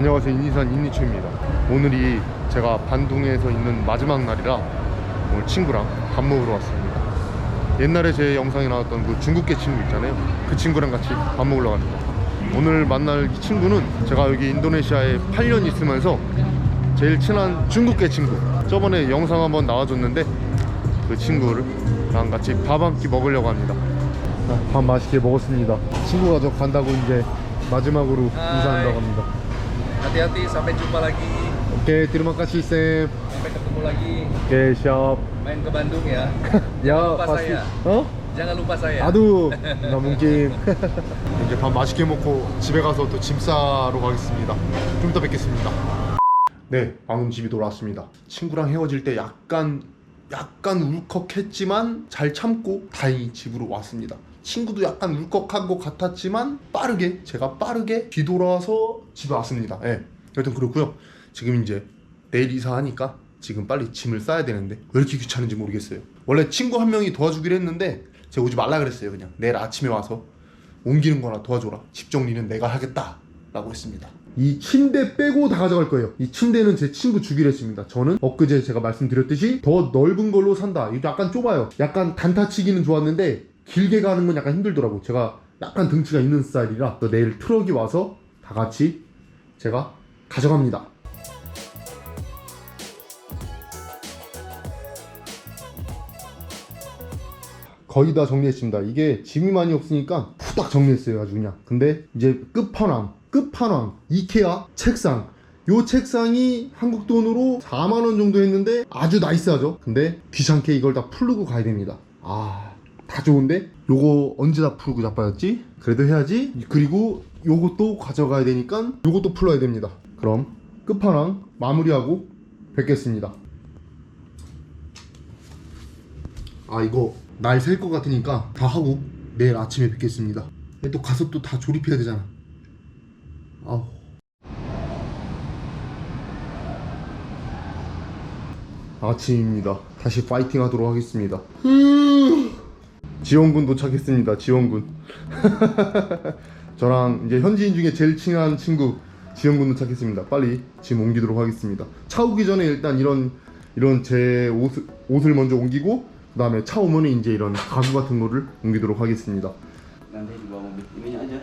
안녕하세요. 인니산 인니추입니다. 오늘이 제가 반둥에서 있는 마지막 날이라 오늘 친구랑 밥 먹으러 왔습니다. 옛날에 제 영상에 나왔던 그 중국계 친구 있잖아요. 그 친구랑 같이 밥 먹으러 갑니다. 오늘 만날 이 친구는 제가 여기 인도네시아에 8년 있으면서 제일 친한 중국계 친구. 저번에 영상 한번 나와줬는데 그 친구랑 같이 밥 한 끼 먹으려고 합니다. 밥 맛있게 먹었습니다. 친구가 저 간다고 이제 마지막으로 인사한다고 합니다 Hati-hati sampai jumpa lagi. 오케이 terima kasih 쌤 Sampai ketemu lagi. 오케이 샵 Main ke Bandung ya. 야, lupa pasti. saya. 어? Jangan lupa saya. 나도 나 뭉김 이제 밥 맛있게 먹고 집에 가서 또 짐 싸러 가겠습니다 좀 이따 뵙겠습니다 네 방금 집이 돌아왔습니다 친구랑 헤어질 때 약간 약간 울컥했지만 잘 참고 다행히 집으로 왔습니다 친구도 약간 울컥한 것 같았지만 빠르게 제가 빠르게 뒤돌아서 집에 왔습니다. 예. 여튼 그렇고요. 지금 이제 내일 이사하니까 지금 빨리 짐을 싸야 되는데 왜 이렇게 귀찮은지 모르겠어요. 원래 친구 한 명이 도와주기로 했는데 제가 오지 말라 그랬어요 그냥. 내일 아침에 와서 옮기는 거나 도와줘라. 집 정리는 내가 하겠다 라고 했습니다. 이 침대 빼고 다 가져갈 거예요. 이 침대는 제 친구 주기로 했습니다. 저는 엊그제 제가 말씀드렸듯이 더 넓은 걸로 산다. 이거 약간 좁아요. 약간 단타치기는 좋았는데 길게 가는 건 약간 힘들더라고 제가 약간 등치가 있는 스타일이라 또 내일 트럭이 와서 다 같이 제가 가져갑니다 거의 다 정리했습니다. 이게 짐이 많이 없으니까 후딱 정리했어요. 아주 그냥. 근데 이제 끝판왕, 끝판왕, 이케아 책상. 요 책상이 한국 돈으로 4만원 정도 했는데 아주 나이스하죠? 근데 귀찮게 이걸 다 풀고 가야 됩니다. 아, 다 좋은데? 요거 언제 다 풀고 자빠졌지? 그래도 해야지. 그리고 요것도 가져가야 되니까 요것도 풀어야 됩니다. 그럼 끝판왕 마무리하고 뵙겠습니다. 아 이거 날 셀 것 같으니까 다 하고 내일 아침에 뵙겠습니다 또 가서 또 다 조립해야 되잖아 아우 아침입니다 다시 파이팅 하도록 하겠습니다 지원군 도착했습니다 지원군. 저랑 이제 현지인 중에 제일 친한 친구 지원군 도착했습니다. 빨리 짐 옮기도록 하겠습니다. 차 오기 전에 일단 이런 이런 제 옷을, 옷을 먼저 옮기고 그 다음에 차 오면 이제 이런 가구 같은 거를 옮기도록 하겠습니다. nanti mobil aja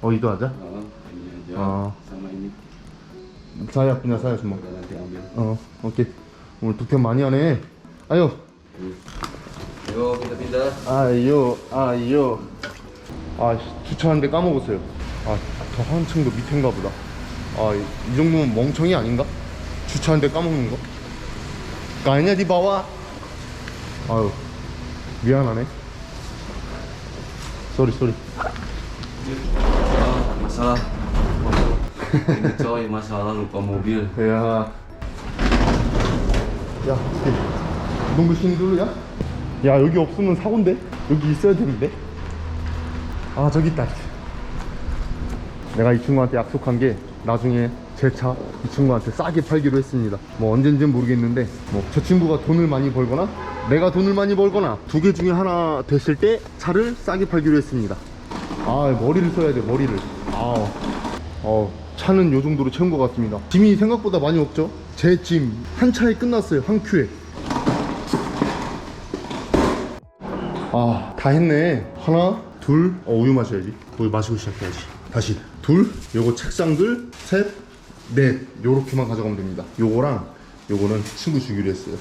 어 이도 하자? oh ini aja Ah. sama ini 사야 그냥 사야 주먹 udah nanti ambil 어 오케이. 오늘 득템 많이 하네. 아유 yuk kita pindah 아유 아유 아 씨, 주차하는데 까먹었어요. 아더 한층 더 밑인가 보다. 아이 이 정도면 멍청이 아닌가? 주차하는데 까먹는 거? 까냐 디바와. 아유 미안하네. 쏘리 쏘리. masalah ini coy masalah lupa mobil 야, 야, 농구신 둘이 야? 야, 여기 없으면 사고인데? 여기 있어야 되는데? 아, 저기 있다. 내가 이 친구한테 약속한 게 나중에 제 차 이 친구한테 싸게 팔기로 했습니다. 뭐 언젠지는 모르겠는데, 뭐 저 친구가 돈을 많이 벌거나, 내가 돈을 많이 벌거나, 두 개 중에 하나 됐을 때 차를 싸게 팔기로 했습니다. 아, 머리를 써야 돼, 머리를. 아우. 어, 차는 요 정도로 채운 것 같습니다. 짐이 생각보다 많이 없죠? 제 짐 한 차에 끝났어요. 한 큐에. 아, 다 했네. 하나, 둘, 어, 우유 마셔야지. 우유 마시고 시작해야지. 다시. 둘, 요거 책상들, 셋, 넷. 요렇게만 가져가면 됩니다. 요거랑 요거는 친구 주기로 했어요.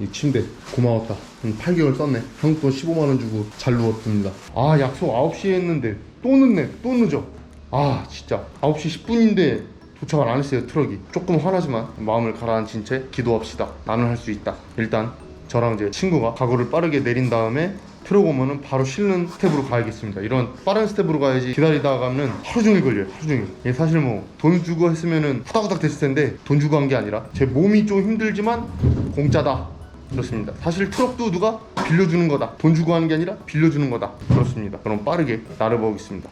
이 침대 고마웠다. 한 8개월 썼네. 한국 돈 15만원 주고 잘 누웠습니다. 아, 약속 9시에 했는데 또 늦네. 또 늦어. 아, 진짜. 9시 10분인데 도착을 안 했어요, 트럭이. 조금 화나지만 마음을 가라앉힌 채 기도합시다. 나는 할 수 있다. 일단 저랑 이제 친구가 가구를 빠르게 내린 다음에 트럭 오면은 바로 실는 스텝으로 가야겠습니다. 이런 빠른 스텝으로 가야지 기다리다가는 하루 종일 걸려요. 하루 종일. 이게 사실 뭐 돈 주고 했으면은 후다후닥 됐을 텐데 돈 주고 한 게 아니라 제 몸이 좀 힘들지만 공짜다. 그렇습니다. 사실 트럭도 누가 빌려주는 거다. 돈 주고 하는 게 아니라 빌려주는 거다. 그렇습니다. 그럼 빠르게 나를 보겠습니다.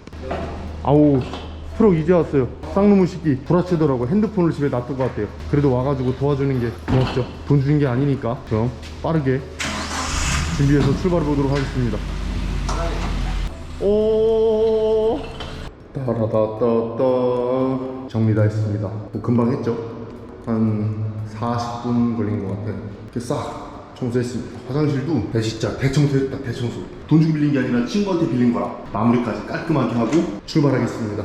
아우 트럭 이제 왔어요 쌍놈의 새끼 불화치더라고 핸드폰을 집에 놔둔 것 같아요 그래도 와가지고 도와주는 게 고맙죠 돈 주는 게 아니니까 그럼 빠르게 준비해서 출발해 보도록 하겠습니다 오 따라다따따 정리 다 했습니다. 뭐 금방 했죠? 한 40분 걸린 것 같아요. 이렇게 싹 청소했습니다. 화장실도 대시자 대청소했다 대청소. 돈 주고 빌린 게 아니라 친구한테 빌린 거라 마무리까지 깔끔하게 하고 출발하겠습니다.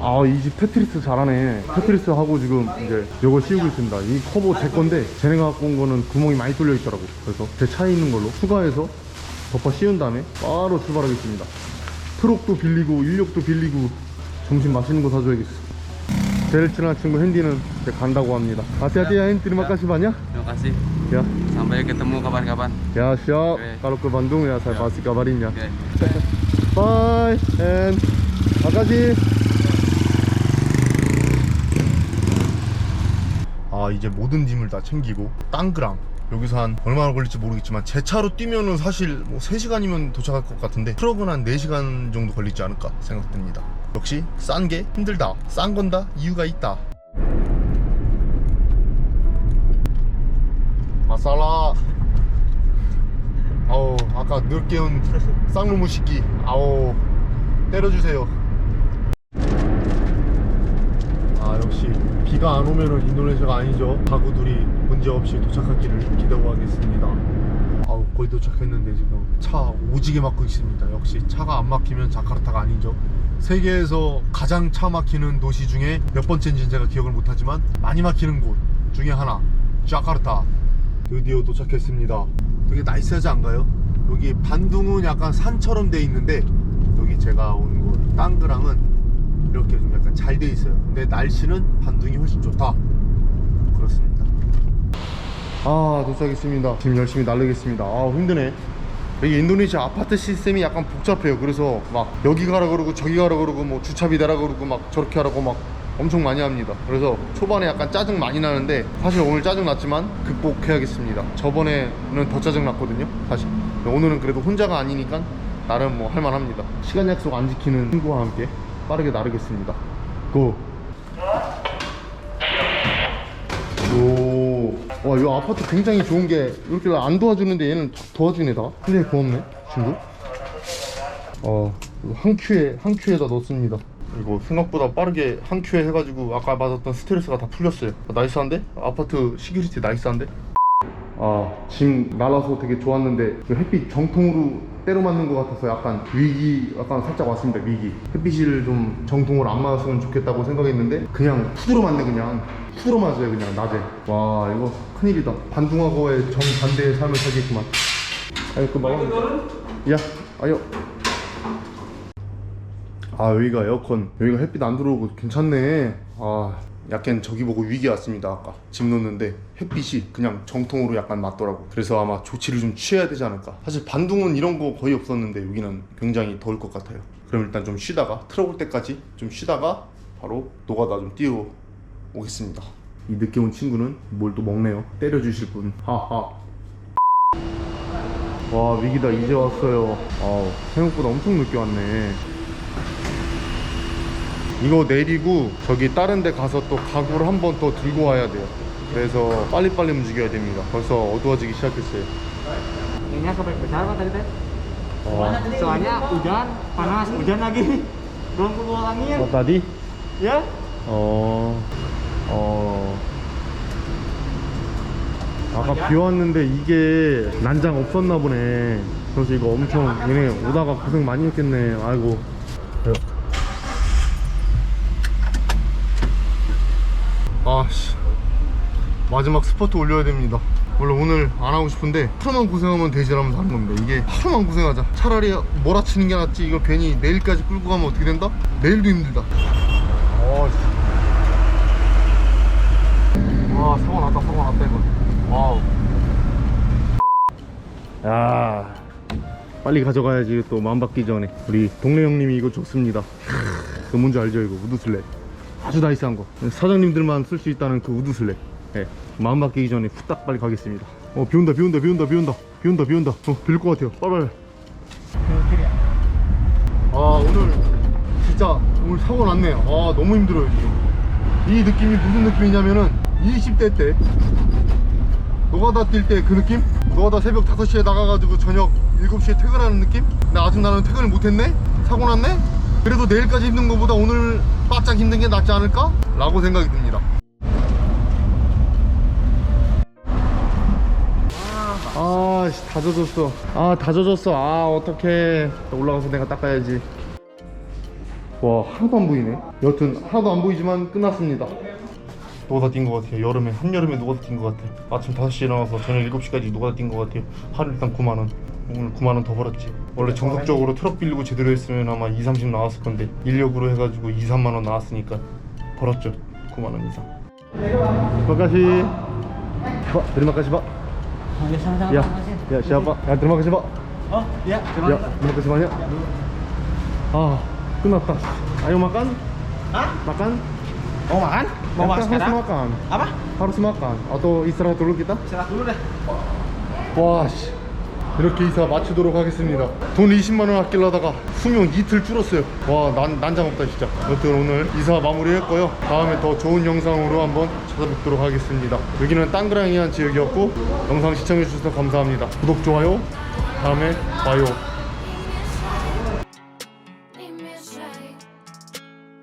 아 이 집 테트리스 잘하네. 테트리스 하고 지금 이제 요거 씌우고 있습니다. 이 커버 제 건데 쟤네가 갖고 온 거는 구멍이 많이 뚫려 있더라고. 그래서 제 차에 있는 걸로 추가해서 덮어 씌운 다음에 바로 출발하겠습니다. 트럭도 빌리고 인력도 빌리고 점심 맛있는 거 사줘야겠어. 제일 친한 친구 핸디는 이제 간다고 합니다. terima kasih banyak Terima kasih. ya Sampai ketemu kapan-kapan. ya siap Oke. kalau ke Bandung ya saya pasti kabarin ya Oke. Bye and makasih. 아 이제 모든 짐을 다 챙기고 땅그랑 여기서 한 얼마나 걸릴지 모르겠지만 제 차로 뛰면은 사실 뭐 3시간이면 도착할 것 같은데 트럭은 한 4시간 정도 걸리지 않을까 생각됩니다. 역시 싼 게 힘들다. 싼 건 다. 이유가 있다. 마살라. 아우 아까 늦 깨운 쌍놈의 새끼 아우 때려주세요 아 역시 비가 안 오면은 인도네시아가 아니죠. 가구들이 문제없이 도착하기를 기대하겠습니다. 아우 거의 도착했는데 지금 차 오지게 막고 있습니다. 역시 차가 안 막히면 자카르타가 아니죠. 세계에서 가장 차 막히는 도시 중에 몇 번째인지 제가 기억을 못하지만 많이 막히는 곳 중에 하나 자카르타. 드디어 도착했습니다. 되게 나이스하지 않가요? 여기 반둥은 약간 산처럼 돼 있는데 여기 제가 온 곳 땅그랑은 이렇게 좀 약간 잘 돼 있어요. 근데 날씨는 반둥이 훨씬 좋다. 그렇습니다. 아 도착했습니다. 지금 열심히 날르겠습니다. 아 힘드네. 여기 인도네시아 아파트 시스템이 약간 복잡해요. 그래서 막 여기 가라 그러고 저기 가라 그러고 뭐 주차비 내라 그러고 막 저렇게 하라고 막 엄청 많이 합니다. 그래서 초반에 약간 짜증 많이 나는데 사실 오늘 짜증 났지만 극복해야겠습니다. 저번에는 더 짜증 났거든요 사실. 오늘은 그래도 혼자가 아니니까 나름 뭐 할만합니다. 시간 약속 안 지키는 친구와 함께 빠르게 나르겠습니다 고 오, 와, 이 아파트 굉장히 좋은 게 이렇게 안 도와주는데 얘는 도와주네 다. 굉장히 고맙네, 친구. 어, 한 큐에 한 큐에다 넣습니다. 이거 생각보다 빠르게 한 큐에 해가지고 아까 받았던 스트레스가 다 풀렸어요. 아, 나이스한데? 아파트 시큐리티 나이스한데? 아, 짐 날아서 되게 좋았는데 그 햇빛 정통으로 때려 맞는 것 같아서 약간 위기 약간 살짝 왔습니다 위기. 햇빛을 좀 정통으로 안 맞았으면 좋겠다고 생각했는데 그냥 후드로 맞네 그냥. 후드로 맞아요 그냥 낮에. 와 이거 큰일이다. 반둥하고의 정반대의 삶을 살겠구만. 아유 그 말아 야 아유. 아 여기가 에어컨. 여기가 햇빛 안 들어오고 괜찮네. 아 약간 저기 보고 위기 왔습니다 아까. 짐 놓는데 햇빛이 그냥 정통으로 약간 맞더라고. 그래서 아마 조치를 좀 취해야 되지 않을까. 사실 반둥은 이런 거 거의 없었는데 여기는 굉장히 더울 것 같아요. 그럼 일단 좀 쉬다가 틀어 올 때까지 좀 쉬다가 바로 노가다 좀 뛰어 오겠습니다. 이 늦게 온 친구는 뭘 또 먹네요? 때려주실 분. 하하. 와 위기다. 이제 왔어요. 아 생각보다 엄청 늦게 왔네 이거 내리고 저기 다른 데 가서 또 가구를 한 번 더 들고 와야 돼요 그래서 빨리빨리 움직여야 됩니다 벌써 어두워지기 시작했어요 Ini sampai besar pak tadi teh. 어, Soalnya hujan, panas, hujan lagi. Belum keluar angin. 어 나디? Ya? 어... 어... 아까 비 왔는데 이게 난장 없었나 보네 그래서 이거 엄청 얘네 오다가 고생 많이 했겠네 아이고 아씨 마지막 스포트 올려야 됩니다. 원래 오늘 안 하고 싶은데 하루만 고생하면 되지라면서 하는 겁니다 이게 하루만 고생하자. 차라리 몰아치는 게 낫지. 이거 괜히 내일까지 끌고 가면 어떻게 된다? 내일도 힘들다. 어, 와 사고 났다 사고 났다 이거. 와우. 야. 빨리 가져가야지 또 마음 바뀌기 전에. 우리 동네 형님이 이거 좋습니다. 그 뭔지 알죠 이거? 우드슬랩 아주 나이스한 거. 사장님들만 쓸 수 있다는 그 우드슬랩 예 마음 바뀌기 전에 후딱 빨리 가겠습니다 어 비온다 비온다 비온다 비온다 비온다 비온다 어 빌릴 것 같아요 빨리 아 오늘 진짜 오늘 사고 났네 아 너무 힘들어요 지금 이 느낌이 무슨 느낌이냐면은 20대 때 노가다 뛸 때 그 느낌? 노가다 새벽 5시에 나가가지고 저녁 7시에 퇴근하는 느낌? 근데 아직 나는 퇴근을 못했네? 사고 났네? 그래도 내일까지 힘든 것보다 오늘 바짝 힘든 게 낫지 않을까? 라고 생각이 듭니다 아씨 다 젖었어. 아 다 젖었어. 아 어떡해. 올라가서 내가 닦아야지. 와 하나도 안 보이네. 여튼 하나도 안 보이지만 끝났습니다. 노가다 뛴것 같아요. 여름에 한여름에 노가다 뛴것 같아요. 아침 5시에 일어나서 저녁 7시까지 노가다 뛴것 같아요. 하루 일단 9만원. 오늘 9만원 더 벌었지. 원래 정석적으로 트럭 빌리고 제대로 했으면 아마 2, 30 나왔을 건데 인력으로 해가지고 2, 3만원 나왔으니까 벌었죠. 9만원 이상. terima kasih Pak. Ya, sama-sama. Ya, makasih. Ya, siapa Pak. Ya, terima kasih Pak. Oh, ya, terima ya, kasih. Ya, terima kasih banyak. Ya. Oh, itu natas. Ayo makan. Hah? Makan. Mau makan? Mau makan? Harus makan. Apa? Harus makan atau istirahat dulu kita? Istirahat dulu deh. Bos. 이렇게 이사 마치도록 하겠습니다. 돈 20만 원 아끼려다가 수명 이틀 줄었어요. 와, 난 난장 없다 진짜. 여튼 오늘 이사 마무리했고요. 다음에 더 좋은 영상으로 한번 찾아뵙도록 하겠습니다. 여기는 땅그랑이한 지역이었고 영상 시청해 주셔서 감사합니다. 구독 좋아요. 다음에 봐요.